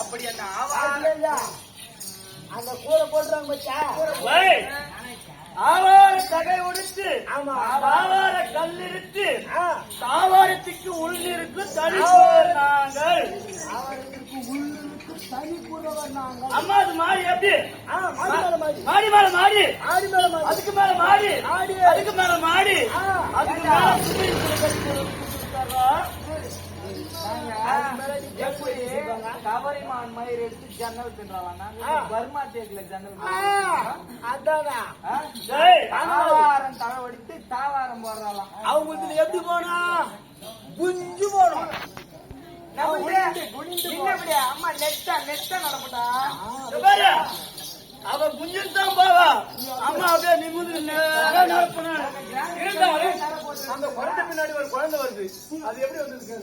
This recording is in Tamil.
அப்படி என்ன ஆவா ஐயா, அந்த கூரை போட்டுறாங்க பச்சா ஏய், ஆவார தகை உடித்து. ஆவார கல்லிருத்து ஆ, தாவாரத்துக்கு தனி நாங்கள். அவருக்கு உள்ளுக்கு தனி கூறவர் நாங்க அம்மா அது மாறி எப்படி? ஆ, மாடி மேல மாடி. அதுக்கு மேல மாடி. ஆடி. அதுக்கு மேல மாடி. அதுக்கு? மேல மயிர் எடுத்து ஜன்னல் ஆ. பர்மா தேக்கில ஜன்னல் அதானா தாவாரம் தளவடித்து தாவாரம் போடுறாளாம். அவங்களுக்கு எப்படி போனா? புஞ்சு போனோம் அம்மா நெட்டா நெட்டா நடப்பட்டா. அவ குஞ்சிட்டு தான் போவா. அம்மா அப்படியே நிமிந்து இருந்தாலும் அந்த குழந்தை பின்னாடி ஒரு குழந்தை வருது. அது எப்படி வந்திருக்கு?